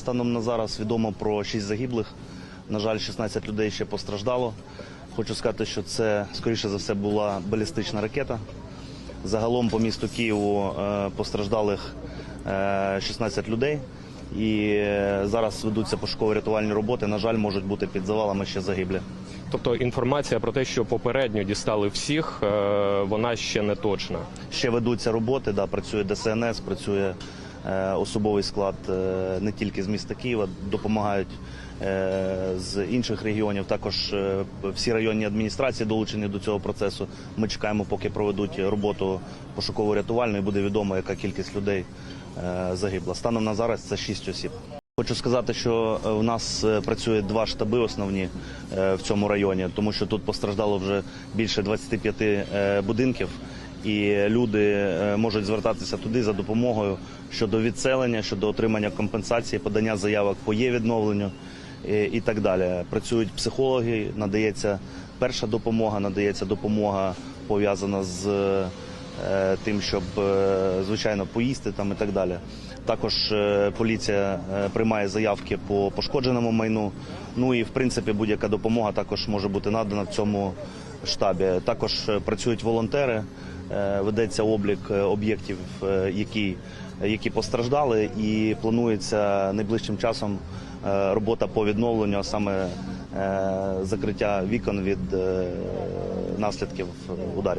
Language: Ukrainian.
Станом на зараз відомо про 6 загиблих. На жаль, 16 людей ще постраждало. Хочу сказати, що це, скоріше за все, була балістична ракета. Загалом по місту Києву е, постраждалих е, 16 людей. І е, зараз ведуться пошуково-рятувальні роботи. На жаль, можуть бути під завалами ще загиблі. Тобто інформація про те, що попередньо дістали всіх, е, вона ще не точна. Ще ведуться роботи, да, працює ДСНС, працює е, особовий склад е, не тільки з міста Києва, допомагають е, з інших регіонів. Також е, всі районні адміністрації долучені до цього процесу. Ми чекаємо, поки проведуть роботу пошуково-рятувальну і буде відомо, яка кількість людей е, загибла. Станом на зараз це 6 осіб. Хочу сказати, що у нас е, працює два штаби основні е, в цьому районі, тому що тут постраждало вже більше 25 е, будинків, і люди е, можуть звертатися туди за допомогою щодо відселення, щодо отримання компенсації, подання заявок по є відновленню е, і так далі. Працюють психологи, надається перша допомога, надається допомога пов'язана з е, тим, щоб звичайно поїсти там і так далі. Також поліція приймає заявки по пошкодженому майну. Ну і в принципі будь-яка допомога також може бути надана в цьому штабі. Також працюють волонтери, ведеться облік е, об'єктів, е, які, які постраждали, і планується найближчим часом е, робота по відновленню, а саме е, закриття вікон від е, наслідків ударів.